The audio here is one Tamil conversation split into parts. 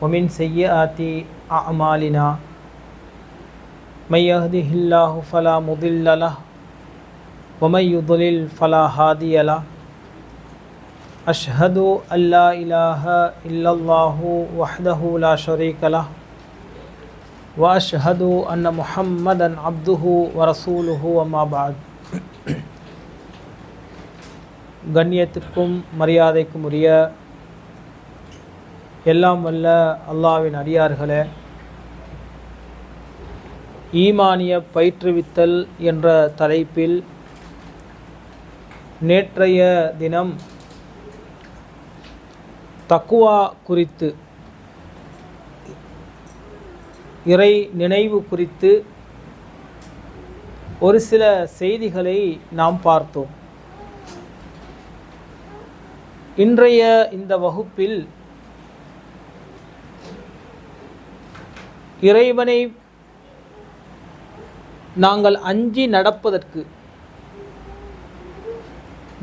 ومن سيئات أعمالنا من يهده الله فلا مضل له ومن يضلل فلا هادي له أشهد أن لا إله إلا الله وحده لا شريك له وأشهد أن محمدا عبده ورسوله وما بعد گنیتکم مریادکم ریہ எல்லாம் வல்ல அல்லாவின் அடியார்களே. ஈமானிய பயிற்றுவித்தல் என்ற தலைப்பில் நேற்றைய தினம் தக்குவா குறித்து இறை நினைவு குறித்து ஒரு சில செய்திகளை நாம் பார்த்தோம். இன்றைய இந்த வகுப்பில் இறைவனை நாங்கள் அஞ்சி நடப்பதற்கு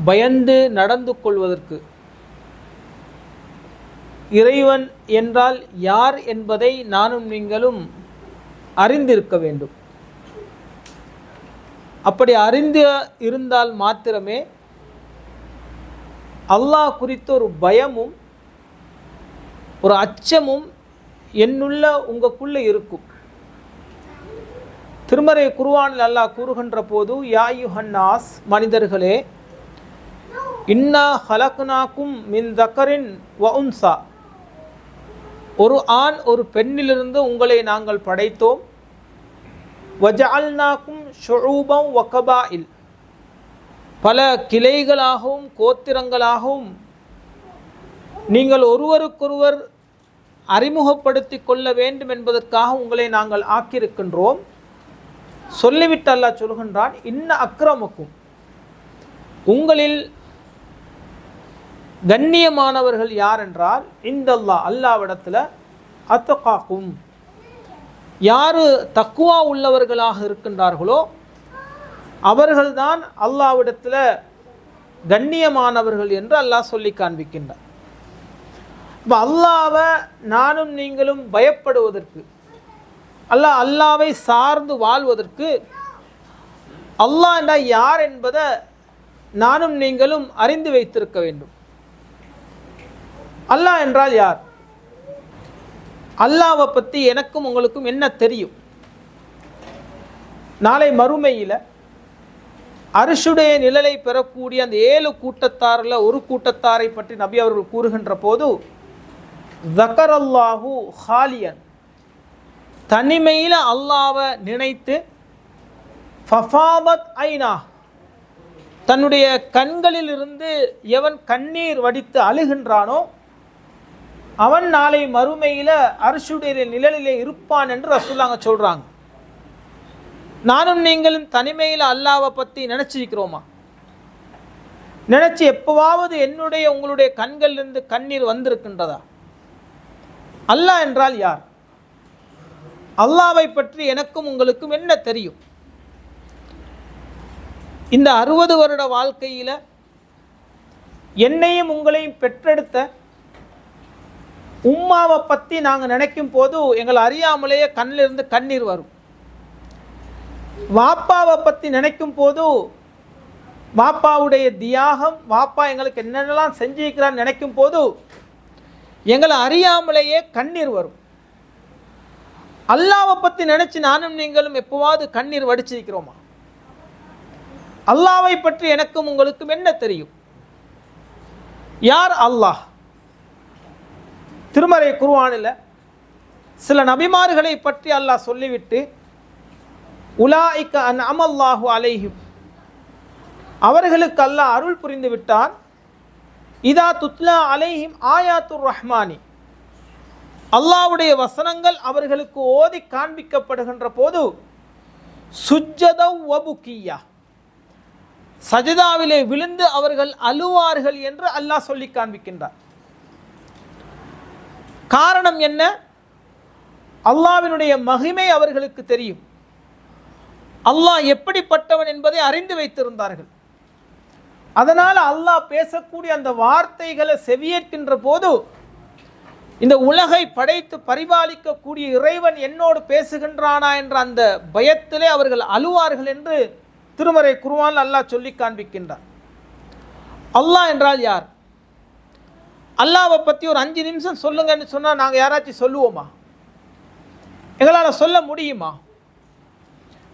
பயந்து நடந்து கொள்வதற்கு இறைவன் என்றால் யார் என்பதை நானும் நீங்களும் அறிந்திருக்க வேண்டும். அப்படி அறிந்து இருந்தால் மாத்திரமே அல்லாஹ் குறித்த ஒரு பயமும் ஒரு அச்சமும் என்னுள்ள உங்களுக்குள்ள இருக்கும். திருமறை குருவானில் அல்லாஹ் கூறுகின்ற போது யாயுஹன்னாஸ் மனிதர்களே இன்னா ஹலக்னாக்கும் மின் தக்கரின் வஉன்சா ஒரு ஆண் ஒரு பெண்ணிலிருந்து உங்களை நாங்கள் படைத்தோம். வஜால்னாக்கும் வக்கபா இல் பல கிளைகளாகவும் கோத்திரங்களாகவும் நீங்கள் ஒருவருக்கொருவர் அறிமுகப்படுத்தி கொள்ள வேண்டும் என்பதற்காக உங்களை நாங்கள் ஆக்கியிருக்கின்றோம். சொல்லிவிட்டு அல்லாஹ் சொல்கின்றான் இன்ன அக்கிரமக்கும் உங்களில் கண்ணியமானவர்கள் யார் என்றால் இந்த அல்லா அல்லாவிடத்தில் அத்தகாக்கும். யார் தக்குவா உள்ளவர்களாக இருக்கின்றார்களோ அவர்கள்தான் அல்லாவிடத்தில் கண்ணியமானவர்கள் என்று அல்லாஹ் சொல்லி காண்பிக்கின்றார் இப்போ அல்லாவை நானும் நீங்களும் பயப்படுவதற்கு அல்லாஹ் அல்லாவை சார்ந்து வாழ்வதற்கு அல்லாஹ் என்றால் யார் என்பதை நானும் நீங்களும் அறிந்து வைத்திருக்க வேண்டும். அல்லாஹ் என்றால் யார்? அல்லாவை பற்றி எனக்கும் உங்களுக்கும் என்ன தெரியும்? நாளை மறுமையில் அரிசுடைய நிழலை பெறக்கூடிய அந்த ஏழு கூட்டத்தாரில் ஒரு கூட்டத்தாரை பற்றி நபி அவர்கள் கூறுகின்ற போது ஜக்கரல்லாஹு ஹாலியன். தனிமையில் அல்லாவை நினைத்து ஃபஃபாவத் ஐனா தன்னுடைய கண்களிலிருந்து எவன் கண்ணீர் வடித்து அழுகின்றானோ அவன் நாளை மறுமையில் அரசுடைய நிழலிலே இருப்பான் என்று ரசூல்லாங்க சொல்கிறாங்க நானும் நீங்களும் தனிமையில் அல்லாவை பற்றி நினச்சிருக்கிறோமா? நினச்சி எப்போவாவது என்னுடைய உங்களுடைய கண்களிலிருந்து கண்ணீர் வந்திருக்கின்றதா? அல்லாஹ் என்றால் யார்? அல்லாவை பற்றி எனக்கும் உங்களுக்கும் என்ன தெரியும்? இந்த அறுபது வருட வாழ்க்கையில் என்னையும் உங்களையும் பெற்றெடுத்த உம்மாவை பற்றி நாங்கள் நினைக்கும் போது எங்களை அறியாமலேயே கண்ணிலிருந்து கண்ணீர் வரும். வாப்பாவை பற்றி நினைக்கும் போது வாப்பாவுடைய தியாகம் வாப்பா எங்களுக்கு என்னென்னலாம் செஞ்சிருக்கிறான்னு நினைக்கும் போது எங்களை அறியாமலேயே கண்ணீர் வரும். அல்லாவை பற்றி நினச்சி நானும் நீங்களும் எப்போவாது கண்ணீர் வடிச்சிருக்கிறோமா? அல்லாவை பற்றி எனக்கும் உங்களுக்கும் என்ன தெரியும்? யார் அல்லாஹ்? திருமறை குருவானில் சில நபிமார்களை பற்றி அல்லாஹ் சொல்லிவிட்டு உலாய்க்க அன் அமல்லாஹு அலைஹிம். அவர்களுக்கு அல்லாஹ் அருள் புரிந்து விட்டான். இதா துத்லா அலைஹிம் ஆயாத்துர் ரஹ்மானி. அல்லாஹ்வுடைய வசனங்கள் அவர்களுக்கு ஓதி காண்பிக்கப்படுகின்ற போது சுஜ்ஜதவ் வபுக்கியா சஜிதாவிலே விழுந்து அவர்கள் அழுவார்கள் என்று அல்லாஹ் சொல்லி காண்பிக்கின்றார். காரணம் என்ன? அல்லாவினுடைய மகிமை அவர்களுக்கு தெரியும். அல்லாஹ் எப்படிப்பட்டவன் என்பதை அறிந்து வைத்திருந்தார்கள். அதனால் அல்லாஹ் பேசக்கூடிய அந்த வார்த்தைகளை செவியேற்கின்ற போது இந்த உலகை படைத்து பரிபாலிக்கக்கூடிய இறைவன் என்னோடு பேசுகின்றானா என்ற அந்த பயத்திலே அவர்கள் அழுவார்கள் என்று திருமறை குருவான் அல்லாஹ் சொல்லி காண்பிக்கின்றார். அல்லாஹ் என்றால் யார்? அல்லாவை பற்றி ஒரு அஞ்சு நிமிஷம் சொல்லுங்கன்னு சொன்னால் நாங்கள் யாராச்சும் சொல்லுவோமா? எங்களால் சொல்ல முடியுமா?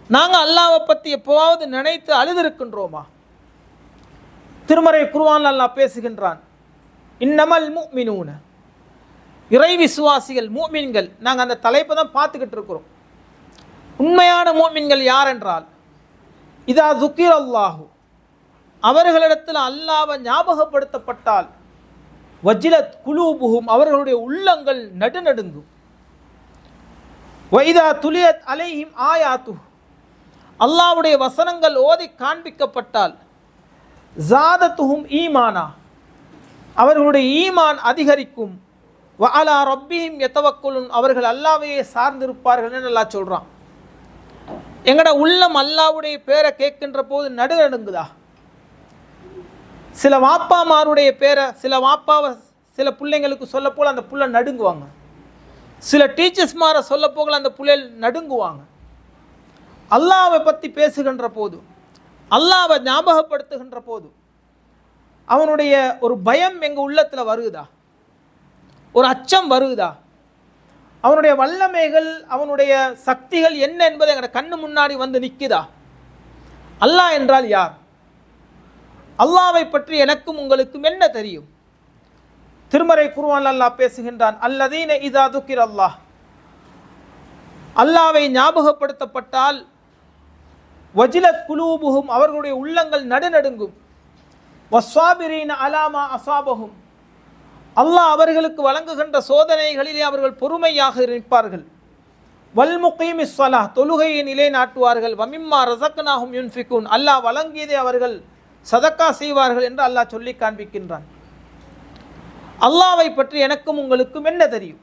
நாங்கள் அல்லாவை பற்றி எப்போவாவது நினைத்து அழுதிருக்கின்றோமா திருமறை குருவான் அல்லாஹ் பேசுகின்றான். இன்னமல் மூமினூன இறை விசுவாசிகள் மூமின்கள் நாங்கள் அந்த தலைப்பை தான் பார்த்துக்கிட்டு இருக்கிறோம். உண்மையான மூமின்கள் யார் என்றால் இதா துக்கீர் அல்லாஹு அவர்களிடத்தில் அல்லாவை ஞாபகப்படுத்தப்பட்டால் வஜிலத் குலூபுகும் அவர்களுடைய உள்ளங்கள் நடுநடுங்கும். வைதா துலியத் அலைஹிம் ஆயாத்து அல்லாவுடைய வசனங்கள் ஓதி காண்பிக்கப்பட்டால் ஜாதத்துஹும் ஈமானா. அவர்களுடைய ஈமான் அதிகரிக்கும். வஅலா ரப்பிஹிம் எத்தவக்குலும் அவர்கள் அல்லாவையே சார்ந்திருப்பார்கள் என்று சொல்கிறான் எங்கட உள்ளம் அல்லாவுடைய பேரை கேட்கின்ற போது நடுநடுங்குதா? சில வாப்பாமாருடைய பேரை சில வாப்பாவை சில பிள்ளைங்களுக்கு சொல்ல போல அந்த புள்ள நடுங்குவாங்க. சில டீச்சர்ஸ் மார சொல்ல போகல அந்த பிள்ளைகள் நடுங்குவாங்க. அல்லாவை பற்றி பேசுகின்ற போது அல்லாவை ஞாபகப்படுத்துகின்ற போது அவனுடைய ஒரு பயம் எங்கள் உள்ளத்தில் வருகுதா ஒரு அச்சம் வருகுதா அவனுடைய வல்லமைகள் அவனுடைய சக்திகள் என்ன என்பது எங்களோட கண்ணு முன்னாடி வந்து நிற்குதா அல்லாஹ் என்றால் யார்? அல்லாவை பற்றி எனக்கும் உங்களுக்கும் என்ன தெரியும்? திருமறை குருவான் அல்லாஹ் பேசுகின்றான் அல்லதீன இதா துக்கிர் அல்லாஹ் அல்லாவை ஞாபகப்படுத்தப்பட்டால் வஜிலத் குலூபுகும் அவர்களுடைய உள்ளங்கள் நடுநடுங்கும். வஸ்வாபிரீன அலாமா அசாபகும் அல்லாஹ் அவர்களுக்கு வழங்குகின்ற சோதனைகளிலே அவர்கள் பொறுமையாக இருப்பார்கள். வல்முகீம் இஸ்வலா தொழுகையை நிலைநாட்டுவார்கள். வமிம்மா ரசக்னாகும் யுன்ஃபிகூன். அல்லாஹ் வழங்கியதை அவர்கள் சதக்கா செய்வார்கள் என்று அல்லாஹ் சொல்லி காண்பிக்கின்றான். அல்லாவை பற்றி எனக்கும் உங்களுக்கும் என்ன தெரியும்?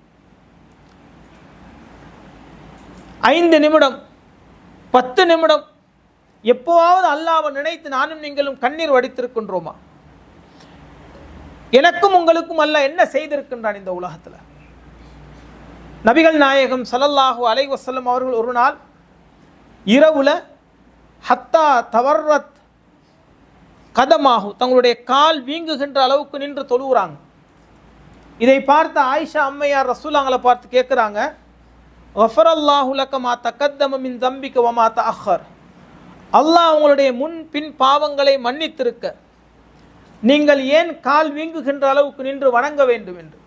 ஐந்து நிமிடம் பத்து நிமிடம் எப்போவாவது அல்லாவை நினைத்து நானும் நீங்களும் கண்ணீர் வடித்திருக்கின்றோமா? எனக்கும் உங்களுக்கும் அல்ல என்ன செய்திருக்கின்றான் இந்த உலகத்தில்? நபிகள் நாயகம் சலல்லாஹு அலை வசல்லம் அவர்கள் ஒரு நாள் இரவுல ஹத்தா தவர்ரத் கதமாகும் தங்களுடைய கால் வீங்குகின்ற அளவுக்கு நின்று தொழுகிறாங்க இதை பார்த்த ஆயிஷா அம்மையார் ரசூலாங்களை பார்த்து கேட்குறாங்க வஃபரல்லாஹு லக்க மா தம்பிக்கு மின் தம்பிக்க வமா அல்லாஹ் உங்களுடைய முன் பின் பாவங்களை மன்னித்திருக்க. நீங்கள் ஏன் கால் வீங்குகின்ற அளவுக்கு நின்று வணங்க வேண்டும் என்று.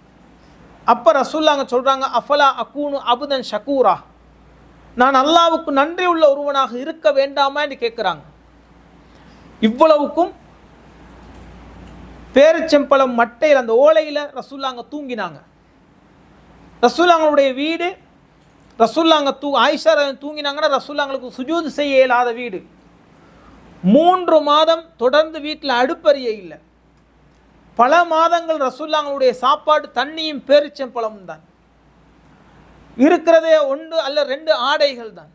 அப்போ ரசூல்லாங்க சொல்கிறாங்க அஃபலா அக்கூனு அபுதன் ஷக்கூரா நான் அல்லாவுக்கு நன்றி உள்ள ஒருவனாக இருக்க வேண்டாமா என்று கேட்குறாங்க இவ்வளவுக்கும் பேரிச்சம்பழம் மட்டையில் அந்த ஓலையில் ரசூல்லாங்க தூங்கினாங்க. ரசூல்லாங்களுடைய வீடு ரசூல்லாங்க தூ ஆயிஷா தூங்கினாங்கன்னா ரசூல்லாங்களுக்கு சுஜூது செய்ய இயலாத வீடு. மூன்று மாதம் தொடர்ந்து வீட்டில் அடுப்பறிய இல்லை. பல மாதங்கள் ரசூல்லாங்களுடைய சாப்பாடு தண்ணியும் பேரிச்சம்பழமும் தான். இருக்கிறதே ஒன்று அல்ல ரெண்டு ஆடைகள் தான்.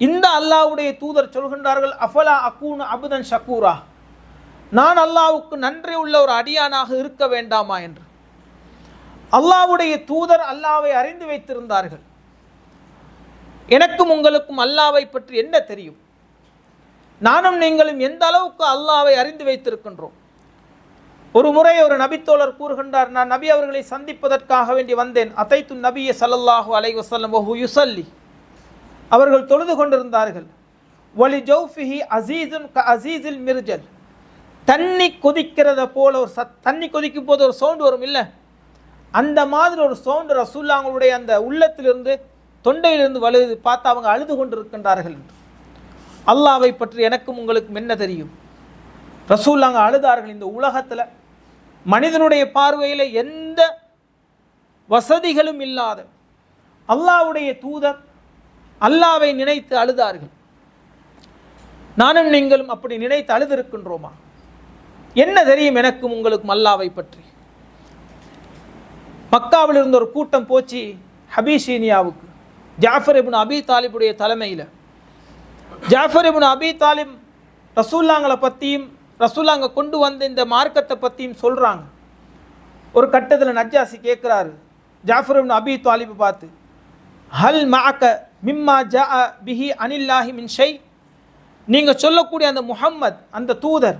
இந்த அல்லாஹ்வுடைய தூதர் சொல்கின்றார்கள் அஃபலா அக்கூன் அபுதன் ஷக்கூரா நான் அல்லாவுக்கு நன்றி உள்ள ஒரு அடியானாக இருக்க வேண்டாமா? என்று. அல்லாஹ்வுடைய தூதர் அல்லாவை அறிந்து வைத்திருந்தார்கள். எனக்கும் உங்களுக்கும் அல்லாவை பற்றி என்ன தெரியும்? நானும் நீங்களும் எந்த அளவுக்கு அல்லாவை அறிந்து வைத்திருக்கின்றோம்? ஒரு முறை ஒரு நபித்தோழர் கூறுகின்றார் நான் நபி அவர்களை சந்திப்பதற்காக வேண்டி வந்தேன். அத்தைத்து நபிய ஸல்லல்லாஹு அலை வசல்லம் வஹு யுசல்லி அவர்கள் தொழுது கொண்டிருந்தார்கள். ஒலி ஜௌஃபிஹி அசீசுன் க அசீஸில் மிர்ஜல். தண்ணி கொதிக்கிறத போல ஒரு சத் தண்ணி கொதிக்கும் போது ஒரு சவுண்ட் வரும் இல்லை? அந்த மாதிரி ஒரு சவுண்டு ரசூல்லாங்களுடைய அந்த உள்ளத்திலிருந்து தொண்டையிலிருந்து வலுது பார்த்து அவங்க அழுது கொண்டிருக்கின்றார்கள் என்று. அல்லாவை பற்றி எனக்கும் உங்களுக்கும் என்ன தெரியும்? ரசூல்லாங்க அழுதார்கள் இந்த உலகத்தில். மனிதனுடைய பார்வையில் எந்த வசதிகளும் இல்லாத. அல்லாஹ்வுடைய தூதர் அல்லாவை நினைத்து அழுதார்கள். நானும் நீங்களும் அப்படி நினைத்து அழுதிருக்கின்றோமா? என்ன தெரியும் எனக்கும் உங்களுக்கும் அல்லாவை பற்றி? மக்காவில் இருந்த ஒரு கூட்டம் போச்சு ஹபீஷீனியாவுக்கு. ஜாஃபர் இப்னு அபி தாலிபுடைய தலைமையில். ஜாஃபர் இப்னு அபி தாலிம் ரசூல்லாங்களை பற்றியும் ரசூல்லாங்க கொண்டு வந்த இந்த மார்க்கத்தை பற்றியும் சொல்கிறாங்க ஒரு கட்டத்தில் நஜாசி கேட்குறாரு ஜாஃபர் இப்னு அபி தாலிபு பார்த்து ஹல் மாக்க மிம்மா ஜா பிஹி அனில்லாஹி மின் ஷை. நீங்கள் சொல்லக்கூடிய அந்த முஹம்மத் அந்த தூதர்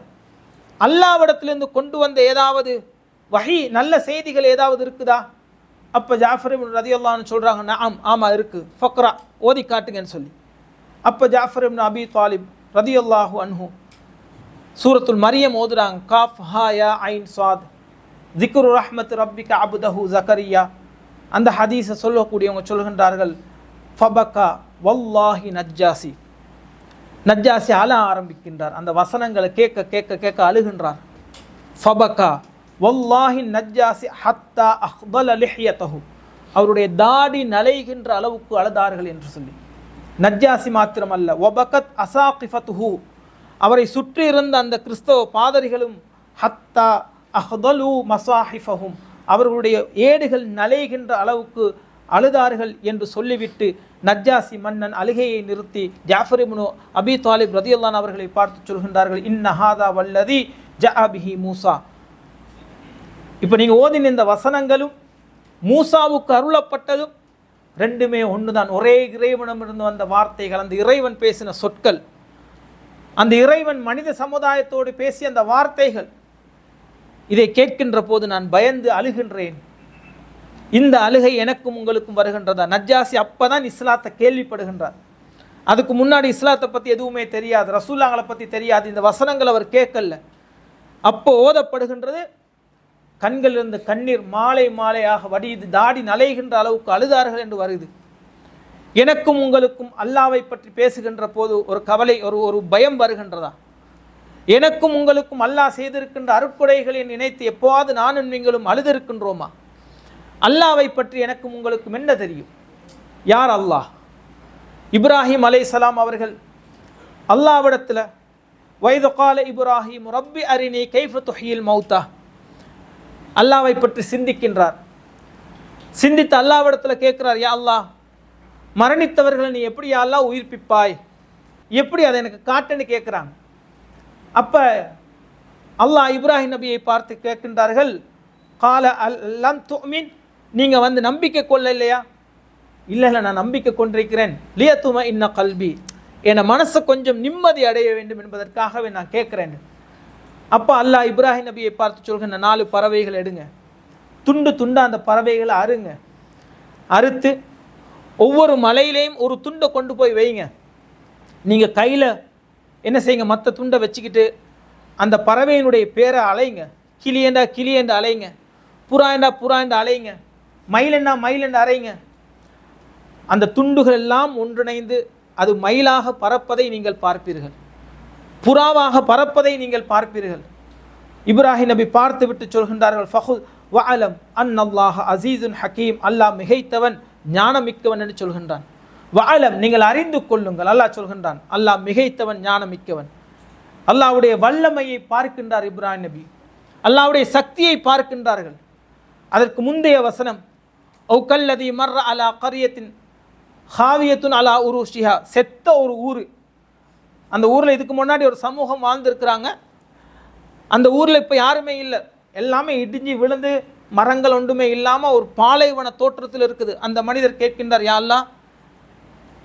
அல்லாவிடத்திலிருந்து கொண்டு வந்த ஏதாவது வஹி நல்ல செய்திகள் ஏதாவது இருக்குதா? அப்போ ஜாஃபர் இப்னு ரதியல்லான்னு சொல்கிறாங்க ஆம் ஆமாம் இருக்குது ஃபக்ரா ஓதி காட்டுங்கன்னு சொல்லி. அப்போ ஜாஃபர் இப்னு அபி தாலிப் ரதியல்லாஹு அன்ஹு சூரத்துல் மரியம் ஓதுறாங்க காஃப் ஹாயா ஐன் சுவாத் திக்ரு ரஹ்மத் ரப்பிக அபுதஹு ஜக்கரியா. அந்த ஹதீஸை சொல்லக்கூடியவங்க சொல்கின்றார்கள் ஃபபக்கா வல்லாஹி நஜ்ஜாசி. நஜ்ஜாசி அழ ஆரம்பிக்கின்றார். அந்த வசனங்களை கேட்க கேட்க கேட்க அழுகின்றார். ஃபபக்கா வல்லாஹி நஜ்ஜாசி ஹத்தா அஹ்தல் லிஹ்யத்தஹு. அவருடைய தாடி நலைகின்ற அளவுக்கு அழுதார்கள் என்று சொல்லி. நஜ்ஜாசி மாத்திரமல்ல ஒபகத் அசாகிஃபத்துஹு. அவரை சுற்றி இருந்த அந்த கிறிஸ்தவ பாதரிகளும் ஹத்தா அஹ்தலு மசாஹிஃபஹும். அவர்களுடைய ஏடுகள் நலைகின்ற அளவுக்கு அழுதார்கள் என்று சொல்லிவிட்டு நஜ்ஜாசி மன்னன் அழுகையை நிறுத்தி ஜாஃபர் இப்னு அபி தாலிப் ரதியுல்லான் அவர்களை பார்த்து சொல்கின்றார்கள் இன்னஹாதா வல்லதி ஜஅபிஹி மூசா. இப்போ நீங்கள் ஓதின இந்த வசனங்களும் மூசாவுக்கு அருளப்பட்டதும் ரெண்டுமே ஒன்று தான் ஒரே இறைவனமிருந்து வந்த வார்த்தைகள் அந்த இறைவன் பேசின சொற்கள் அந்த இறைவன் மனித சமுதாயத்தோடு பேசிய அந்த வார்த்தைகள் இதை கேட்கின்ற போது நான் பயந்து அழுகின்றேன். இந்த அழுகை எனக்கும் உங்களுக்கும் வருகின்றதா? நஜ்ஜாசி அப்பதான் இஸ்லாத்தை கேள்விப்படுகின்றார். அதுக்கு முன்னாடி இஸ்லாத்தை பற்றி எதுவுமே தெரியாது. ரசூல்லாங்களை பற்றி தெரியாது. இந்த வசனங்கள் அவர் கேட்கல. அப்போ ஓதப்படுகின்றது கண்களிலிருந்து கண்ணீர் மாலை மாலையாக வடியுது தாடி நலைகின்ற அளவுக்கு அழுதார்கள் என்று வருது. எனக்கும் உங்களுக்கும் அல்லாவை பற்றி பேசுகின்ற போது ஒரு கவலை ஒரு ஒரு பயம் வருகின்றதா? எனக்கும் உங்களுக்கும் அல்லாஹ் செய்திருக்கின்ற அருட்கொடைகளை நினைத்து எப்போது நானும் நீங்களும் அழுதிருக்கின்றோமா? அல்லாவை பற்றி எனக்கும் உங்களுக்கும் என்ன தெரியும்? யார் அல்லாஹ்? இப்ராஹிம் அலைஹிஸ்ஸலாம் அவர்கள் அல்லாவிடத்தில் கால இப்ராஹிம் ரப்பி அரினி கைஃபத் துஹியில் மௌத்தா? அல்லாவை பற்றி சிந்திக்கின்றார். சிந்தித்து அல்லாவிடத்தில் கேட்குறார் யா அல்லாஹ் மரணித்தவர்களை நீ எப்படி யா அல்லாஹ் உயிர்ப்பிப்பாய்? எப்படி அதை எனக்கு காட்டுன்னு கேட்குறாங்க. அப்போ அல்லாஹ் இப்ராஹிம் நபியை பார்த்து கேட்கின்றார்கள் கால அல்லாம் துமின் நீங்கள் வந்து நம்பிக்கை கொள்ள இல்லையா? இல்லை இல்லை நான் நம்பிக்கை கொண்டிருக்கிறேன். லியத்தும இன்ன கல்வி என் மனசை கொஞ்சம் நிம்மதி அடைய வேண்டும் என்பதற்காகவே நான் கேட்குறேன். அப்போ அல்லாஹ் இப்ராஹிம் நபியை பார்த்து சொல்கின்ற நாலு பறவைகள் எடுங்க. துண்டு துண்டா அந்த பறவைகளை அறுங்க. அறுத்து ஒவ்வொரு மலையிலையும் ஒரு துண்டை கொண்டு போய் வைங்க. நீங்கள் கையில் என்ன செய்யுங்க? மற்ற துண்டை வச்சுக்கிட்டு அந்த பறவையினுடைய பேரை அலைங்க. கிளியண்டா கிளியண்டு அலைங்க. புறாண்டா புறாண்டு அலைங்க. மயிலண்டா மயிலண்டு அலைங்க அந்த துண்டுகள் எல்லாம் ஒன்றிணைந்து அது மயிலாக பறப்பதை நீங்கள் பார்ப்பீர்கள். புறாவாக பறப்பதை நீங்கள் பார்ப்பீர்கள். இப்ராஹிம் நபி பார்த்து விட்டு சொல்கின்றார்கள் ஃபஹு வஅலம் அன் அல்லாஹ் அசீசுன் ஹக்கீம் அல்லாஹ் மிகைத்தவன் ஞானமிக்கவன் என்று சொல்கின்றான். வஅலம் நீங்கள் அறிந்து கொள்ளுங்கள் அல்லாஹ் சொல்கின்றான். அல்லாஹ் மிகைத்தவன் ஞானமிக்கவன். அல்லாவுடைய வல்லமையை பார்க்கின்றார் இப்ராஹிம் நபி. அல்லாவுடைய சக்தியை பார்க்கின்றார்கள். அதற்கு முந்தைய வசனம் ஒக்கல்லதி கல்லதி மர்ர அலா கரியத்தின் ஹாவியத்துன் அலா உருஷிஹா. செத்த ஒரு ஊர் அந்த ஊரில் இதுக்கு முன்னாடி ஒரு சமூகம் வாழ்ந்திருக்கிறாங்க. அந்த ஊரில் இப்போ யாருமே இல்லை. எல்லாமே இடிஞ்சு விழுந்து மரங்கள் ஒன்றுமே இல்லாமல் ஒரு பாலைவன தோற்றத்தில் இருக்குது. அந்த மனிதர் கேட்கின்றார் யாரெல்லாம்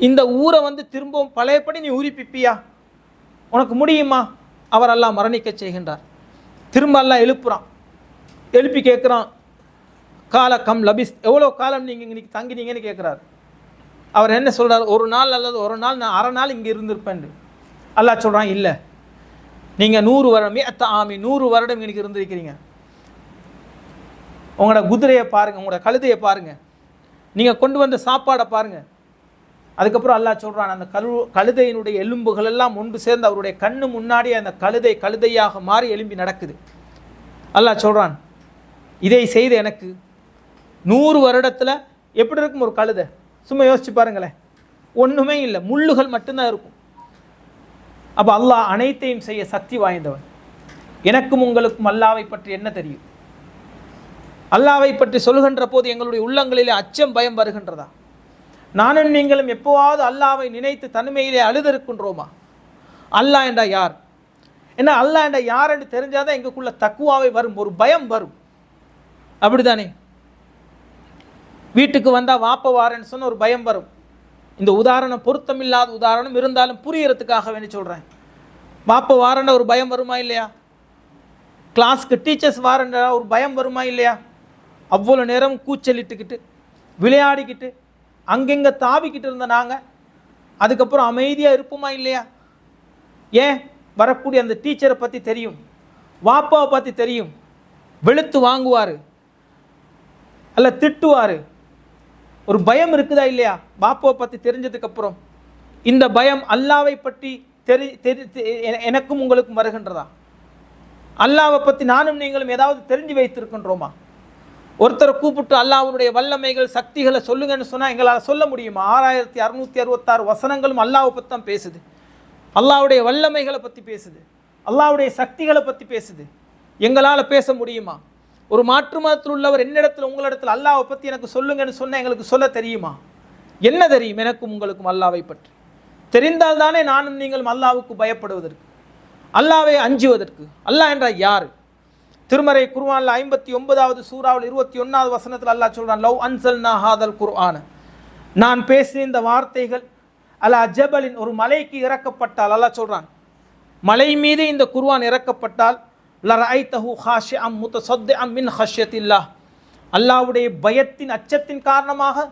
இந்த ஊரை வந்து திரும்பவும் பழையபடி நீ உரிப்பிப்பியா உனக்கு முடியுமா? அவர் அல்லாஹ் மரணிக்க செய்கின்றார். திரும்ப எல்லாம் எழுப்புறான். எழுப்பி கேட்குறான் கால கம் லபிஸ் எவ்வளோ காலம் நீங்கள் இன்னைக்கு தங்கினீங்கன்னு கேட்குறாரு. அவர் என்ன சொல்கிறார் ஒரு நாள் அல்லது ஒரு நாள் நான் அரை நாள் இங்கே இருந்திருப்பேன். அல்லாஹ் சொல்கிறான் இல்லை. நீங்கள் நூறு வருடமே அத்த ஆமி நூறு வருடம் எனக்கு இருந்திருக்கிறீங்க. உங்களோட குதிரையை பாருங்கள் உங்களோட கழுதையை பாருங்கள் நீங்கள் கொண்டு வந்த சாப்பாடை பாருங்கள் அதுக்கப்புறம் அல்லாஹ் சொல்கிறான் அந்த கழு கழுதையினுடைய எலும்புகள் எல்லாம் ஒன்று சேர்ந்து அவருடைய கண்ணு முன்னாடி அந்த கழுதை கழுதையாக மாறி எலும்பி நடக்குது. அல்லாஹ் சொல்கிறான் இதை செய்த எனக்கு நூறு வருடத்தில் எப்படி இருக்கும் ஒரு கழுதை? சும்மா யோசிச்சு பாருங்களேன். ஒன்றுமே இல்லை முள்ளுகள் மட்டும்தான் இருக்கும். அப்போ அல்லாஹ் அனைத்தையும் செய்ய சக்தி வாய்ந்தவன். எனக்கும் உங்களுக்கும் அல்லாவை பற்றி என்ன தெரியும்? அல்லாவை பற்றி சொல்கின்ற போது எங்களுடைய உள்ளங்களிலே அச்சம் பயம் வருகின்றதா? நானும் நீங்களும் எப்போவாவது அல்லாவை நினைத்து தனிமையிலே அழுதிருக்கின்றோமா? அல்லாஹ் என்றா யார்? என்ன அல்லாஹ் என்றா யார் என்று தெரிஞ்சாதான் எங்களுக்குள்ள தக்குவாவை வரும் ஒரு பயம் வரும். அப்படிதானே வீட்டுக்கு வந்தால் வாப்ப வாரேன்னு சொன்ன ஒரு பயம் வரும். இந்த உதாரணம் பொருத்தமில்லாத உதாரணம் இருந்தாலும் புரியறதுக்காக வேண்டி சொல்கிறேன் வாப்ப வாரண்ட ஒரு பயம் வருமா இல்லையா? கிளாஸ்க்கு டீச்சர்ஸ் வாரன்ற ஒரு பயம் வருமா இல்லையா? அவ்வளோ நேரம் கூச்சலிட்டுக்கிட்டு விளையாடிக்கிட்டு அங்கெங்கே தாவிக்கிட்டு இருந்த நாங்கள் அதுக்கப்புறம் அமைதியாக இருப்போமா இல்லையா? ஏன்? வரக்கூடிய அந்த டீச்சரை பற்றி தெரியும். வாப்பாவை பற்றி தெரியும். வெளுத்து வாங்குவார். அல்ல திட்டுவார். ஒரு பயம் இருக்குதா இல்லையா? பாப்பாவை பற்றி தெரிஞ்சதுக்கப்புறம் இந்த பயம் அல்லாவை பற்றி தெரி தெரி தெ- எனக்கும் உங்களுக்கும் வருகின்றதா? அல்லாவை பற்றி நானும் நீங்களும் ஏதாவது தெரிஞ்சு வைத்திருக்கின்றோமா? ஒருத்தரை கூப்பிட்டு அல்லாவுடைய வல்லமைகள் சக்திகளை சொல்லுங்கன்னு சொன்னால் எங்களால் சொல்ல முடியுமா? ஆறாயிரத்தி அறுநூத்தி அறுபத்தாறு வசனங்களும் அல்லாவை பற்றி தான் பேசுது. அல்லாஹ்வுடைய வல்லமைகளை பற்றி பேசுது. அல்லாவுடைய சக்திகளை பற்றி பேசுது. எங்களால் பேச முடியுமா? ஒரு மாற்று மதத்தில் உள்ளவர் என்னிடத்தில் உங்களிடத்தில் அல்லாவை பற்றி எனக்கு சொல்லுங்கன்னு சொன்னால் எங்களுக்கு சொல்ல தெரியுமா? என்ன தெரியும்? எனக்கும் உங்களுக்கும் அல்லாவை பற்றி. தெரிந்தால் தானே நானும் நீங்களும் அல்லாவுக்கு பயப்படுவதற்கு அல்லாவை அஞ்சுவதற்கு. அல்லாஹ் என்றால் யார்? திருமறை குர்வானில் ஐம்பத்தி ஒன்பதாவது சூறாவில் இருபத்தி ஒன்றாவது வசனத்தில் அல்லாஹ் சொல்கிறான் லவ் அன்சல் ஹாதல் குர்ஆன. நான் பேசின இந்த வார்த்தைகள் அல்லா ஜபலின் ஒரு மலைக்கு இறக்கப்பட்டால் அல்லாஹ் சொல்கிறான் மலை மீது இந்த குர்வான் இறக்கப்பட்டால் லரைத்தஹு ஹாஷி அம் முத்தசத்து அம் மின் ஹஷ்யத்தில்லா அல்லாஹ்வுடைய பயத்தின் அச்சத்தின் காரணமாக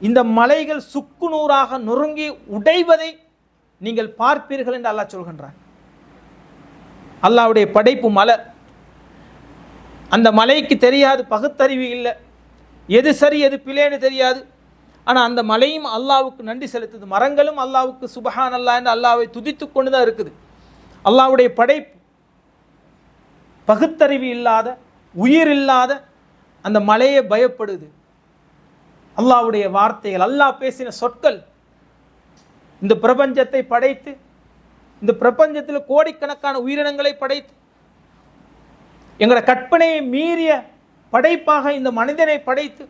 இந்த மலைகள் சுக்குநூறாக நொறுங்கி உடைவதை நீங்கள் பார்ப்பீர்கள் என்று அல்லாஹ் சொல்கின்றான் அல்லாஹ்வுடைய படைப்பு மலை அந்த மலைக்கு தெரியாது பகுத்தறிவு இல்லை எது சரி எது பிழைன்னு தெரியாது ஆனால் அந்த மலையும் அல்லாவுக்கு நன்றி செலுத்துது மரங்களும் அல்லாவுக்கு சுபஹான் அல்லா என்று அல்லாவை துதித்து கொண்டு தான் இருக்குது அல்லாவுடைய படைப்பு பகுத்தறிவு இல்லாத உயிர் இல்லாத அந்த மலையே பயப்படுது. அல்லாவுடைய வார்த்தைகள் அல்லாஹ் பேசின சொற்கள். இந்த பிரபஞ்சத்தை படைத்து இந்த பிரபஞ்சத்தில் கோடிக்கணக்கான உயிரினங்களை படைத்து எங்களோட கற்பனையை மீறிய படைப்பாக இந்த மனிதனை படைத்து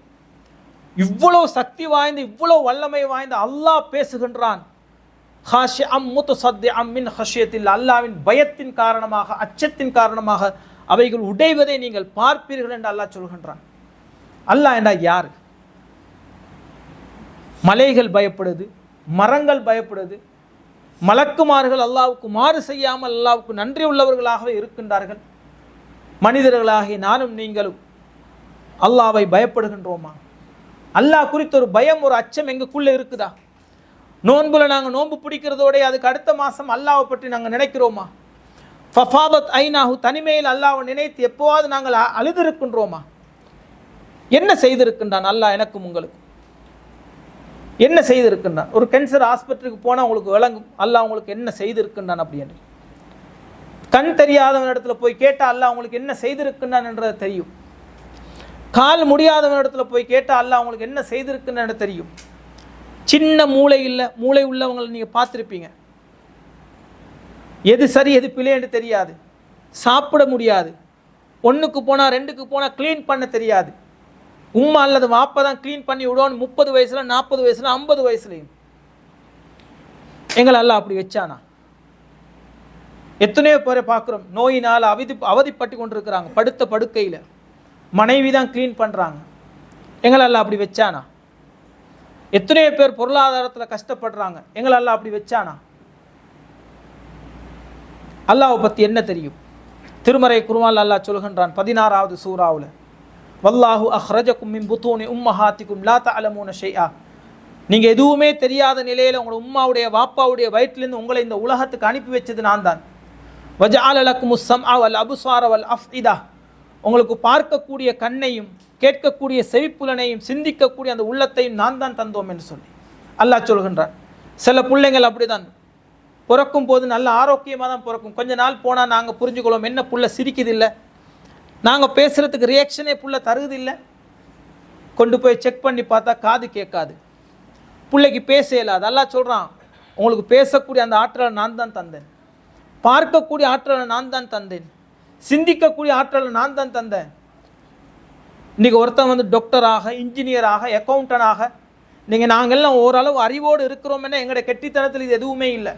இவ்வளவு சக்தி வாய்ந்த இவ்வளவு வல்லமை வாய்ந்த அல்லாஹ் பேசுகின்றான். ஹாஷி அம் முத்து சத்தி அம்மின் ஹஷியத்தில் அல்லாவின் பயத்தின் காரணமாக அச்சத்தின் காரணமாக அவைகள் உடைவதை நீங்கள் பார்ப்பீர்கள் என்று அல்லாஹ் சொல்கின்றான். அல்லாஹ் என்றா யார்? மலைகள் பயப்படுது மரங்கள் பயப்படுது மலக்குமார்கள் அல்லாவுக்கு மாறு செய்யாமல் அல்லாவுக்கு நன்றி உள்ளவர்களாகவே இருக்கின்றார்கள். மனிதர்களாகிய நானும் நீங்களும் அல்லாவை பயப்படுகின்றோமா? அல்லாஹ் குறித்த ஒரு பயம் ஒரு அச்சம் எங்களுக்குள்ளே இருக்குதா? நோன்புல நாங்கள் நோன்பு பிடிக்கிறதோடைய அதுக்கு அடுத்த மாதம் அல்லாவை பற்றி நாங்கள் நினைக்கிறோமா? ஃபஃபாபத் ஐநாஹு தனிமையில் அல்லாவை நினைத்து எப்போவாவது நாங்கள் அழுதிருக்கின்றோமா? என்ன செய்திருக்கின்றான் அல்லாஹ் எனக்கும் உங்களுக்கு? என்ன செய்திருக்கின்றான்? ஒரு கேன்சர் ஆஸ்பத்திரிக்கு போனால் உங்களுக்கு விளங்கும். அல்லாஹ் உங்களுக்கு என்ன செய்திருக்கின்றான் அப்படின்னு கண் தெரியாதவன் இடத்துல போய் கேட்டால் அல்லாஹ் உங்களுக்கு என்ன செய்திருக்கின்றான் என்றது தெரியும். கால் முடியாதவன் இடத்துல போய் கேட்டால் அல்லாஹ் உங்களுக்கு என்ன செய்திருக்குன்னு தெரியும். சின்ன மூளை இல்லை மூளை உள்ளவங்களை நீங்கள் பார்த்துருப்பீங்க. எது சரி எது பிள்ளைன்னு தெரியாது. சாப்பிட முடியாது. ஒன்றுக்கு போனால் ரெண்டுக்கு போனால் க்ளீன் பண்ண தெரியாது. உம்மா அல்லது வாப்பை தான் க்ளீன் பண்ணி விடுவோன்னு முப்பது வயசில் நாற்பது வயசில் ஐம்பது வயசுலையும். எங்களை எல்லாம் அப்படி வச்சானா? எத்தனையோ பேரை பார்க்குறோம். நோயினால் அவதி அவதிப்பட்டு கொண்டிருக்கிறாங்க படுத்த படுக்கையில். மனைவி தான் க்ளீன் பண்ணுறாங்க எங்களை எல்லாம் அப்படி வச்சானா? எத்தனையோ பேர் பொருளாதாரத்தில் கஷ்டப்படுறாங்க. எங்களெல்லாம் அப்படி வச்சானா? அல்லாவை பற்றி என்ன தெரியும்? திருமறை குருவால் அல்லாஹ் சொல்கின்றான் பதினாறாவது சூறாவில் வல்லாஹு அஹ்ரஜக்கும் மின் புத்தூனி உம்மஹாத்திக்கும் லா தஅலமூன ஷெய்யா நீங்கள் எதுவுமே தெரியாத நிலையில் உங்களை உம்மாவுடைய வாப்பாவுடைய வயிற்றிலிருந்து உங்களை இந்த உலகத்துக்கு அனுப்பி வச்சது நான் தான். வஜாலலக்கும் முஸ்ஸம் அவல் அபுசாரவல் அஃப் இதா உங்களுக்கு பார்க்கக்கூடிய கண்ணையும் கேட்கக்கூடிய செவிப்புலனையும் சிந்திக்கக்கூடிய அந்த உள்ளத்தையும் நான் தான் தந்தோம் என்று சொல்லி அல்லாஹ் சொல்கின்றான் சில பிள்ளைங்கள் அப்படிதான். பிறக்கும் போது நல்ல ஆரோக்கியமாக தான் பிறக்கும். கொஞ்ச நாள் போனால் நாங்கள் புரிஞ்சுக்கொள்வோம் என்ன புள்ள சிரிக்குது இல்லை நாங்கள் பேசுகிறதுக்கு ரியாக்ஷனே புள்ள தருது இல்லை கொண்டு போய் செக் பண்ணி பார்த்தா காது கேட்காது. பிள்ளைக்கு பேச இயலாது. அல்லாஹ் சொல்கிறான் உங்களுக்கு பேசக்கூடிய அந்த ஆற்றலை நான் தான் தந்தேன். பார்க்கக்கூடிய ஆற்றலை நான் தான் தந்தேன். சிந்திக்கக்கூடிய ஆற்றலை நான் தான் தந்தேன். இன்றைக்கி ஒருத்தன் வந்து டாக்டராக இன்ஜினியராக அக்கௌண்டனாக நீங்கள் நாங்கள்லாம் ஓரளவு அறிவோடு இருக்கிறோம்னா எங்களோட கெட்டித்தனத்தில் இது எதுவுமே இல்லை.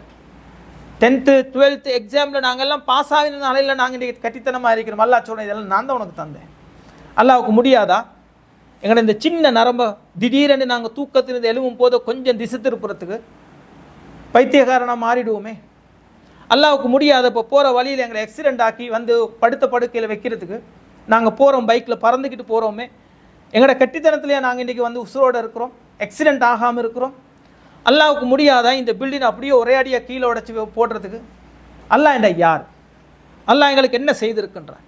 டென்த்து டுவெல்த்து எக்ஸாமில் நாங்கள்லாம் பாஸ் ஆகின இல்லை நாங்கள் இன்றைக்கி கட்டித்தனமாக இருக்கிறோம். அல்லா சொல்கிறேன் இதெல்லாம் நான் தான் உனக்கு தந்தேன். அல்லாவுக்கு முடியாதா? எங்களோட இந்த சின்ன நரம்பை திடீரென்று நாங்கள் தூக்கத்திலிருந்து எழுவும் போது கொஞ்சம் திசை திருப்புறத்துக்கு பைத்தியக்காரனாக மாறிடுவோமே. அல்லாவுக்கு முடியாத இப்போ போகிற வழியில் எங்களை ஆக்சிடெண்ட் ஆக்கி வந்து படுத்த படுக்கையில் வைக்கிறதுக்கு நாங்கள் போகிறோம் பைக்கில் பறந்துக்கிட்டு போகிறோமே எங்களோட கட்டித்தனத்துலேயே நாங்கள் இன்றைக்கி வந்து உசுரோடு இருக்கிறோம். ஆக்சிடெண்ட் ஆகாமல் இருக்கிறோம். அல்லாவுக்கு முடியாதா இந்த பில்டிங் அப்படியே ஒரே அடியாக கீழே உடச்சி போடுறதுக்கு? அல்லாஹ் என்ற யார்? அல்லாஹ் எங்களுக்கு என்ன செய்திருக்கின்றான்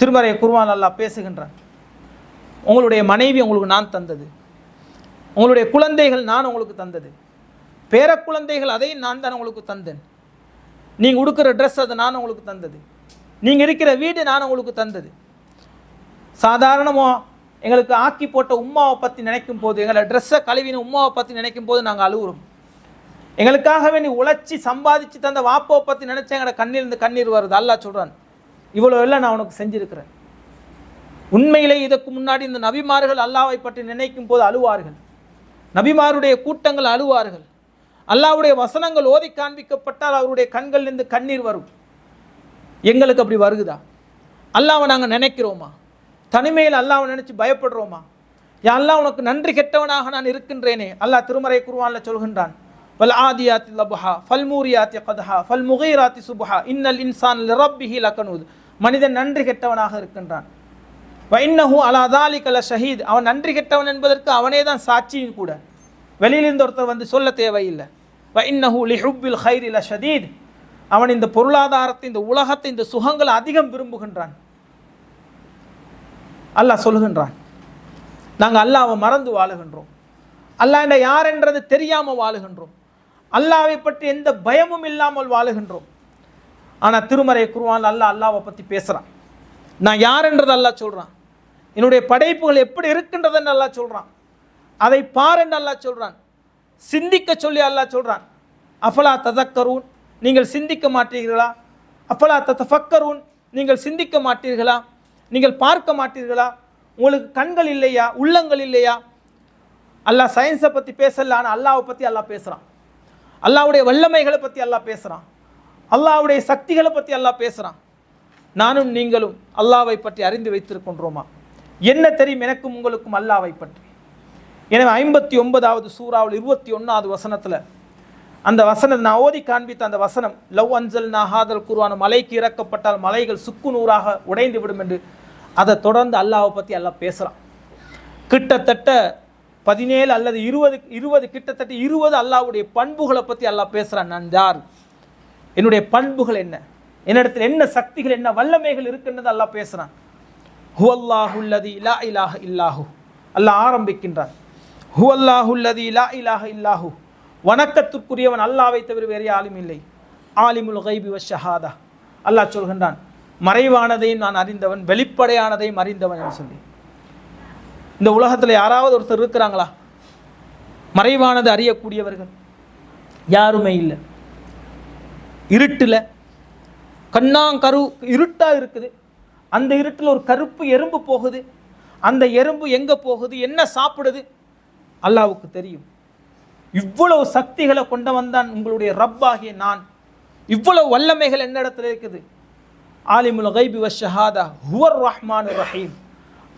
திருமறை குருவான் அல்லாஹ் பேசுகின்றான். உங்களுடைய மனைவி உங்களுக்கு நான் தந்தது. உங்களுடைய குழந்தைகள் நான் உங்களுக்கு தந்தது. பேர குழந்தைகள் அதையும் நான் தான் உங்களுக்கு தந்தேன். நீங்கள் உடுக்கிற ட்ரெஸ் அதை நான் உங்களுக்கு தந்தது. நீங்கள் இருக்கிற வீடு நான் உங்களுக்கு தந்தது. சாதாரணமாக எங்களுக்கு ஆக்கி போட்ட உம்மாவை பற்றி நினைக்கும் போது எங்களை ட்ரெஸ்ஸை கழுவின உம்மாவை பற்றி நினைக்கும் போது நாங்கள் அழுகுறோம் எங்களுக்காகவே நீ உழைச்சி சம்பாதிச்சு தந்த வாப்பாவை பற்றி நினச்ச எங்களோட கண்ணிலிருந்து கண்ணீர் வருது. அல்லாஹ் சொல்கிறான் இவ்வளோ எல்லாம் நான் உனக்கு செஞ்சுருக்கிறேன். உண்மையிலே இதற்கு முன்னாடி இந்த நபிமார்கள் அல்லாவை பற்றி நினைக்கும் போது அழுவார்கள். நபிமாருடைய கூட்டங்கள் அழுவார்கள். அல்லாவுடைய வசனங்கள் ஓதி காண்பிக்கப்பட்டால் அவருடைய கண்களிலிருந்து கண்ணீர் வரும். எங்களுக்கு அப்படி வருகுதா? அல்லாவை நாங்கள் நினைக்கிறோமா? தனிமையில் அல்லாவை நினச்சி பயப்படுறோமா? யா அல்லாஹ் உனக்கு நன்றி கெட்டவனாக நான் இருக்கின்றேனே. அல்லாஹ் திருமறை குருவானில் சொல்கின்றான் வல் ஆதியாத்தி லபுஹா ஃபல் மூரியாத்தி கதஹா ஃபல் முகைராத்தி சுபஹா இன்னல் இன்சான் ரப்பிஹி லக்கனூத் மனிதன் நன்றி கெட்டவனாக இருக்கின்றான். வைன்னஹு அலாதாலி தாலிகல ஷஹீத். அவன் நன்றி கெட்டவன் என்பதற்கு அவனே தான் சாட்சியும் கூட. வெளியிலிருந்து ஒருத்தர் வந்து சொல்ல தேவையில்லை. வைன்னஹு லிஹுப்பில் ஹைரில ஷதீத். அவன் இந்த பொருளாதாரத்தை இந்த உலகத்தை இந்த சுகங்களை அதிகம் விரும்புகின்றான். அல்லாஹ் சொல்லுகின்றான் நாங்கள் அல்லாவை மறந்து வாழுகின்றோம். அல்லாஹ் என்ன யார் என்றது தெரியாமல் வாழுகின்றோம். அல்லாவை பற்றி எந்த பயமும் இல்லாமல் வாழுகின்றோம். ஆனால் திருமறை குருவான் அல்லாஹ் அல்லாவை பற்றி பேசுகிறான் நான் யார் என்றது அல்லாஹ் சொல்கிறான் என்னுடைய படைப்புகள் எப்படி இருக்கின்றதுன்னு அல்லாஹ் சொல்கிறான் அதை பாருன்னு அல்லாஹ் சொல்கிறான் சிந்திக்க சொல்லி அல்லாஹ் சொல்கிறான் அஃபலா ததக்கரூன்? நீங்கள் சிந்திக்க மாட்டீர்களா? அப்பலா தத்தஃபக்கரூன் நீங்கள் சிந்திக்க மாட்டீர்களா? நீங்கள் பார்க்க மாட்டீர்களா? உங்களுக்கு கண்கள் இல்லையா? உள்ளங்கள் இல்லையா? அல்லாஹ் சயின்ஸை பற்றி பேசல ஆனால் அல்லாவை பற்றி அல்லாஹ் பேசுகிறான் அல்லாவுடைய வல்லமைகளை பற்றி அல்லாஹ் பேசுகிறான் அல்லாவுடைய சக்திகளை பற்றி அல்லாஹ் பேசுகிறான் நானும் நீங்களும் அல்லாவை பற்றி அறிந்து வைத்திருக்கின்றோமா? என்ன தெரியும் எனக்கும் உங்களுக்கும் அல்லாவை பற்றி? எனவே ஐம்பத்தி ஒன்பதாவது சூறாவில் இருபத்தி ஒன்றாவது வசனத்தில் அந்த வசனம் நான் ஓதி காண்பித்த அந்த வசனம் லவ் அஞ்சல் நாகாதல் குருவான மலைக்கு இறக்கப்பட்டால் மலைகள் சுக்கு நூறாக உடைந்து விடும் என்று. அதை தொடர்ந்து அல்லாவை பற்றி அல்லாஹ் பேசுகிறான் கிட்டத்தட்ட பதினேழு அல்லது இருபது இருபது கிட்டத்தட்ட இருபது அல்லாவுடைய பண்புகளை பற்றி அல்லாஹ் பேசுகிறான் நான் யார்? என்னுடைய பண்புகள் என்ன? என்னிடத்தில் என்ன சக்திகள் என்ன வல்லமைகள் இருக்குன்றது அல்லாஹ் பேசுகிறான் ஹுவல்லாஹுல்லதி இலா இலாஹ இல்லாஹு. அல்லாஹ் ஆரம்பிக்கின்றான். ஹுவல்லாஹுல்லதி இலா இலாஹ இல்லாஹு. வணக்கத்திற்குரியவன் அல்லாவை தவிர வேறு யாரும் இல்லை. ஆலிமுல் கைபி வ ஷஹாதா. அல்லாஹ் சொல்கின்றான் மறைவானதையும் நான் அறிந்தவன் வெளிப்படையானதையும் அறிந்தவன் என்று சொல்லி. இந்த உலகத்தில் யாராவது ஒருத்தர் இருக்கிறாங்களா? மறைவானது அறியக்கூடியவர்கள் யாருமே இல்லை. இருட்டில் கண்ணாங்கரு இருட்டாக இருக்குது. அந்த இருட்டில் ஒரு கருப்பு எறும்பு போகுது. அந்த எறும்பு எங்கே போகுது? என்ன சாப்பிடுது? அல்லாவுக்கு தெரியும். இவ்வளவு சக்திகளை கொண்டு வந்தான் உங்களுடைய ரப்பாகிய நான். இவ்வளவு வல்லமைகள் என்ன இடத்துல இருக்குது? ஆலிமுல் கைபி வஷஹாதா ஹுவர் ரஹ்மான் ரஹீம்.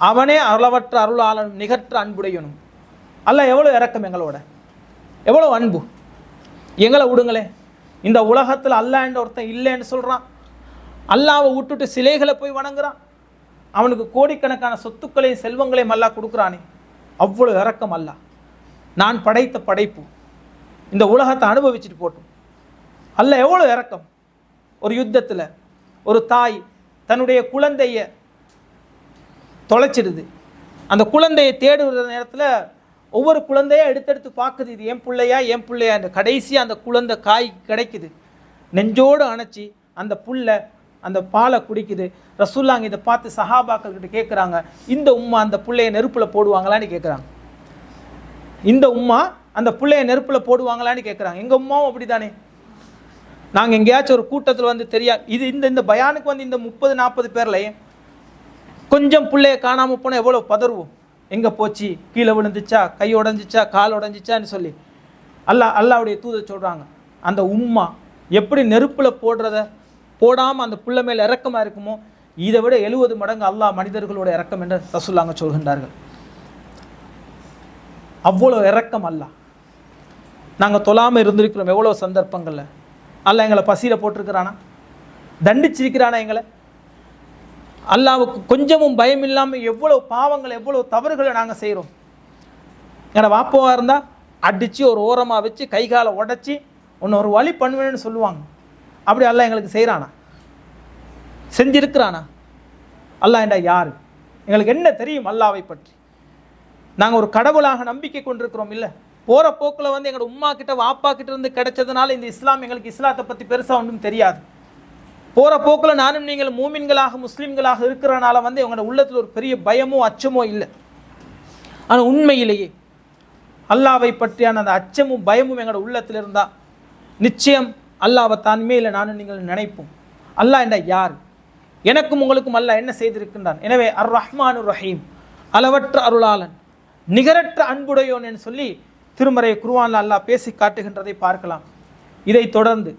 அவனே அருளவற்ற அருளாளனும் நிகற்ற அன்புடையனும். அல்ல எவ்வளோ இறக்கம் எங்களோட? எவ்வளோ அன்பு? எங்களை விடுங்களே. இந்த உலகத்தில் அல்லாஹ்ன்ற ஒருத்தன் இல்லைன்னு சொல்கிறான் அல்லாவை விட்டுட்டு சிலைகளை போய் வணங்குறான். அவனுக்கு கோடிக்கணக்கான சொத்துக்களையும் செல்வங்களையும் அல்லாஹ் கொடுக்குறானே. அவ்வளோ இறக்கம் அல்லா நான் படைத்த படைப்பு. இந்த உலகத்தை அனுபவிச்சுட்டு போட்டோம். அல்ல எவ்வளோ இறக்கம் ஒரு யுத்தத்தில் ஒரு தாய் தன்னுடைய குழந்தைய தொலைச்சிடுது. அந்த குழந்தையை தேடுகிற நேரத்தில் ஒவ்வொரு குழந்தையா எடுத்தெடுத்து பார்க்குது. இது என் பிள்ளையா என் பிள்ளையா அந்த கடைசியாக அந்த குழந்தை காய் கிடைக்குது. நெஞ்சோடு அணைச்சி அந்த புல்லை அந்த பாலை குடிக்குது. ரசூல்லாங்க இதை பார்த்து சஹாபாக்கள் கிட்ட கேட்குறாங்க இந்த உம்மா அந்த பிள்ளைய நெருப்பில் போடுவாங்களான்னு கேட்குறாங்க இந்த உம்மா அந்த பிள்ளைய நெருப்பில் போடுவாங்களான்னு கேட்குறாங்க எங்கள் உம்மாவும் அப்படிதானே நாங்கள் எங்கேயாச்சும் ஒரு கூட்டத்தில் வந்து தெரியா இது இந்த இந்த பயானுக்கு வந்து இந்த முப்பது நாற்பது பேர்லையே கொஞ்சம் பிள்ளைய காணாமல் போனால் எவ்வளோ பதறுவோம் எங்கே போச்சு? கீழே விழுந்துச்சா? கை உடஞ்சிச்சா? கால் உடஞ்சிச்சான்னு சொல்லி. அல்லாஹ் அல்லாவுடைய தூதை சொல்கிறாங்க அந்த உம்மா எப்படி நெருப்பில் போடுறத போடாமல் அந்த பிள்ளை மேலே இறக்கமாக இருக்குமோ? இதை விட எழுபது மடங்கு அல்லாஹ் மனிதர்களோட இறக்கம் என்று ரசூல்லாங்க சொல்கின்றார்கள். அவ்வளோ இறக்கம் அல்ல. நாங்கள் தொழாமல் இருந்திருக்கிறோம் எவ்வளோ சந்தர்ப்பங்களில். அல்ல எங்களை பசியில் போட்டிருக்கிறானா? தண்டிச்சிருக்கிறானா எங்களை? அல்லாவுக்கு கொஞ்சமும் பயம் இல்லாமல் எவ்வளோ பாவங்கள் எவ்வளோ தவறுகளை நாங்கள் செய்கிறோம் எங்களை வாப்பவாக இருந்தால் அடித்து ஒரு ஓரமாக வச்சு கை காலை உடச்சி ஒன்று ஒரு வழி பண்ணுவேன்னு சொல்லுவாங்க. அப்படி அல்லாஹ் எங்களுக்கு செய்கிறானா செஞ்சிருக்கிறானா? அல்லாஹ் என்றா யார்? எங்களுக்கு என்ன தெரியும் அல்லாவை பற்றி? நாங்கள் ஒரு கடவுளாக நம்பிக்கை கொண்டிருக்கிறோம் இல்லை? போகிற போக்கில் வந்து எங்களோட உமா கிட்ட வாப்பா கிட்ட இருந்து கிடைச்சதுனால இந்த இஸ்லாம் எங்களுக்கு இஸ்லாத்தை பற்றி பெருசாக ஒன்றும் தெரியாது. போகிற போக்கில் நானும் நீங்கள் மூமின்களாக முஸ்லீம்களாக இருக்கிறனால வந்து எங்களோட உள்ளத்தில் ஒரு பெரிய பயமோ அச்சமோ இல்லை. ஆனால் உண்மையிலேயே அல்லாவை பற்றியான அந்த அச்சமும் பயமும் எங்களோட உள்ளத்தில் இருந்தால் நிச்சயம் அல்லாவை இல்லை நானும் நீங்கள் நினைப்போம். அல்லாஹ் என்ற யார்? எனக்கும் உங்களுக்கும் அல்லாஹ் என்ன செய்திருக்கின்றான்? எனவே அர் ரஹ்மானு ரஹீம் அளவற்ற அருளாளன். நிகரற்ற அன்புடையோன் என்று சொல்லி திருமறை குருவான்ல அல்லாஹ் பேசி காட்டுகின்றதை பார்க்கலாம். இதை தொடர்ந்து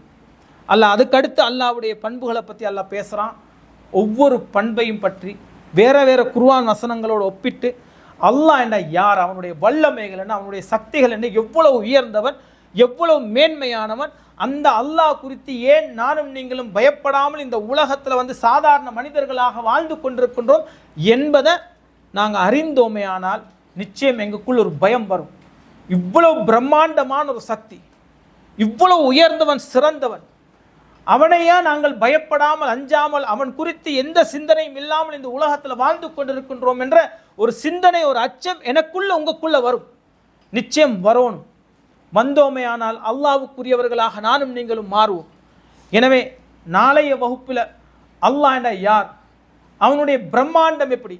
அல்லாஹ் அதுக்கடுத்து அல்லாவுடைய பண்புகளை பற்றி அல்லாஹ் பேசுகிறான் ஒவ்வொரு பண்பையும் பற்றி வேற வேற குருவான் வசனங்களோடு ஒப்பிட்டு அல்லாஹ் என்ன யார் அவனுடைய வல்லமைகள் என்ன அவனுடைய சக்திகள் என்ன எவ்வளவு உயர்ந்தவன் எவ்வளவு மேன்மையானவன் அந்த அல்லாஹ் குறித்து ஏன் நானும் நீங்களும் பயப்படாமல் இந்த உலகத்தில் வந்து சாதாரண மனிதர்களாக வாழ்ந்து கொண்டிருக்கின்றோம் என்பதை நாங்கள் அறிந்தோமேயானால் நிச்சயம் எங்களுக்குள் ஒரு பயம் வரும். இவ்வளவு பிரம்மாண்டமான ஒரு சக்தி இவ்வளவு உயர்ந்தவன் சிறந்தவன். அவனையா நாங்கள் பயப்படாமல் அஞ்சாமல் அவன் குறித்து எந்த சிந்தனையும் இல்லாமல் இந்த உலகத்தில் வாழ்ந்து கொண்டிருக்கின்றோம் என்ற ஒரு சிந்தனை ஒரு அச்சம் எனக்குள்ள உங்களுக்குள்ள வரும். நிச்சயம் வரணும். வந்தோமையானால் அல்லாவுக்குரியவர்களாக நானும் நீங்களும் மாறுவோம். எனவே நாளைய வகுப்பில் அல்லாஹ் யார்? அவனுடைய பிரம்மாண்டம் எப்படி?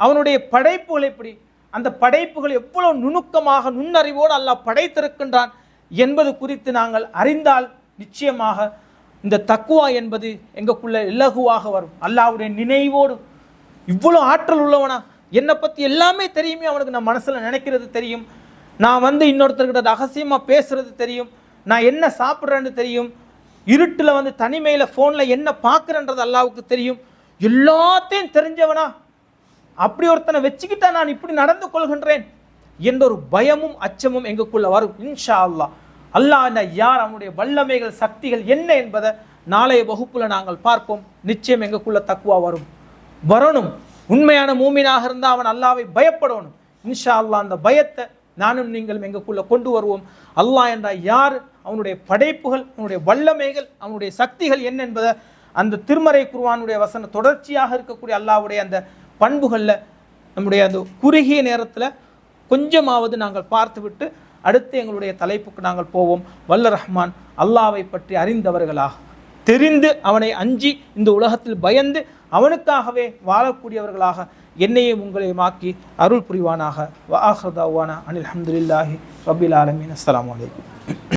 அவனுடைய படைப்புகள் எப்படி? அந்த படைப்புகள் எவ்வளவு நுணுக்கமாக நுண்ணறிவோடு அல்லாஹ் படைத்திருக்கின்றான் என்பது குறித்து நாங்கள் அறிந்தால் நிச்சயமாக இந்த தக்குவா என்பது எங்களுக்குள்ள இலகுவாக வரும். அல்லாவுடைய நினைவோடு இவ்வளோ ஆற்றல் உள்ளவனா? என்னை பற்றி எல்லாமே தெரியுமே அவனுக்கு நான் மனசில் நினைக்கிறது தெரியும். நான் வந்து இன்னொருத்தர்கிட்ட ரகசியமாக பேசுகிறது தெரியும். நான் என்ன சாப்பிட்றேன்னு தெரியும். இருட்டில் வந்து தனிமையில் ஃபோனில் என்ன பார்க்குறேன்றது அல்லாவுக்கு தெரியும். எல்லாத்தையும் தெரிஞ்சவனா? அப்படி ஒருத்தனை வச்சுக்கிட்டா நான் இப்படி நடந்து கொள்கின்றேன் என்ற ஒரு பயமும் அச்சமும் எங்களுக்குள்ள வரும். இன்ஷா அல்லாஹ் அல்லாஹ் யார் அவனுடைய வல்லமைகள் சக்திகள் என்ன என்பதை நாளைய வகுப்புல நாங்கள் பார்ப்போம். நிச்சயம் எங்களுக்குள்ள தக்குவா வரும். வரணும். உண்மையான மூமினாக இருந்தால் அவன் அல்லாவை பயப்படணும். இன்ஷா அல்லாஹ் அந்த பயத்தை நானும் நீங்களும் எங்களுக்குள்ள கொண்டு வருவோம். அல்லாஹ் என்றால் யார் அவனுடைய படைப்புகள் அவனுடைய வல்லமைகள் அவனுடைய சக்திகள் என்ன என்பதை அந்த திருமறை குருவானுடைய வசன தொடர்ச்சியாக இருக்கக்கூடிய அல்லாவுடைய அந்த பண்புகளில் நம்முடைய அந்த குறுகிய நேரத்தில் கொஞ்சமாவது நாங்கள் பார்த்துவிட்டு அடுத்து எங்களுடைய தலைப்புக்கு நாங்கள் போவோம். வல்ல ரஹ்மான் அல்லாவை பற்றி அறிந்தவர்களாக. தெரிந்து அவனை அஞ்சி இந்த உலகத்தில் பயந்து அவனுக்காகவே வாழக்கூடியவர்களாக என்னையும் உங்களையும் ஆக்கி அருள் புரிவானாக. வ அனில் அஹமதுல்லாஹி ரபில் ஆலமீன். அஸ்லாம் வலைக்கம்